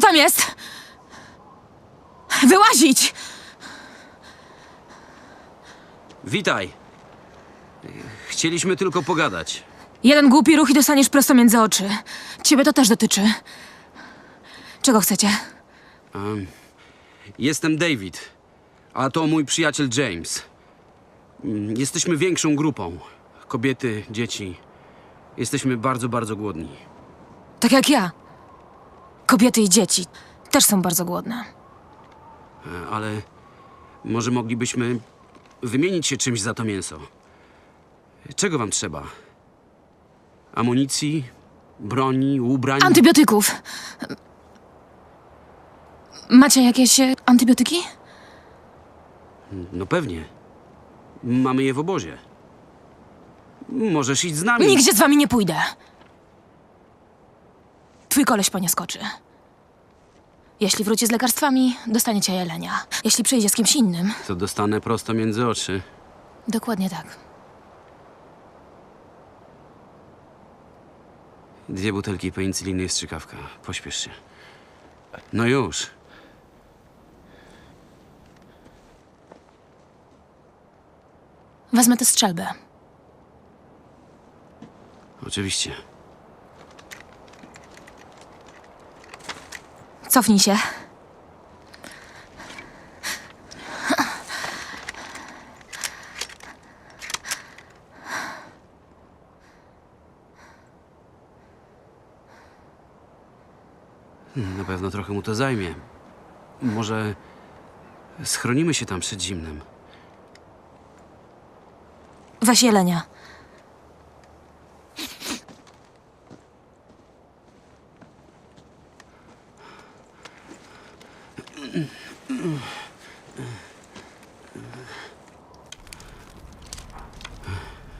tam jest? Wyłazić! Witaj. Chcieliśmy tylko pogadać. Jeden głupi ruch i dostaniesz prosto między oczy. Ciebie to też dotyczy. Czego chcecie? Jestem David, a to mój przyjaciel James. Mm, Jesteśmy większą grupą. Kobiety, dzieci. Jesteśmy bardzo, bardzo głodni. Tak jak ja. Kobiety i dzieci też są bardzo głodne. E, Ale może moglibyśmy wymienić się czymś za to mięso. Czego wam trzeba? Amunicji, broni, ubrań? Antybiotyków. Macie jakieś e, antybiotyki? No pewnie. Mamy je w obozie. Możesz iść z nami. Nigdzie z wami nie pójdę. Twój koleś po nie skoczy. Jeśli wróci z lekarstwami, dostaniecie jelenia. Jeśli przyjdzie z kimś innym, To dostanę prosto między oczy. dokładnie tak. Dwie butelki penicyliny i strzykawka. Pośpiesz się. No już. Wezmę tę strzelbę. Oczywiście. Cofnij się. Na pewno trochę mu to zajmie. Może schronimy się tam przed zimnem. Weź jelenia.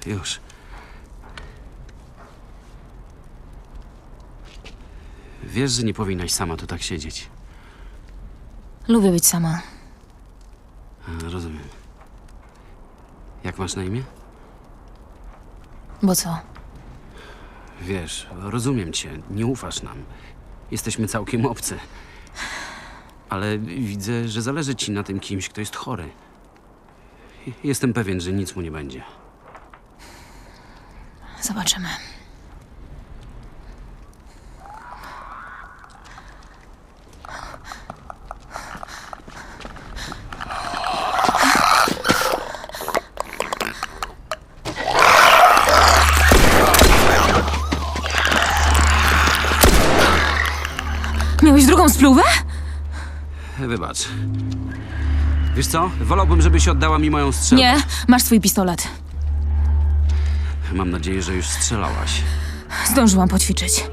Już. Wiesz, że nie powinnaś sama tu tak siedzieć. Lubię być sama. A, Rozumiem. Jak masz na imię? Bo co? Wiesz, rozumiem cię, nie ufasz nam. Jesteśmy całkiem obcy. Ale widzę, że zależy ci na tym kimś, kto jest chory. Jestem pewien, że nic mu nie będzie. Zobaczymy. Miałeś drugą spluwę? Wybacz. Wiesz co? Wolałbym, żebyś oddała mi moją strzelbę. Nie, masz swój pistolet. Mam nadzieję, że już strzelałaś. Zdążyłam poćwiczyć.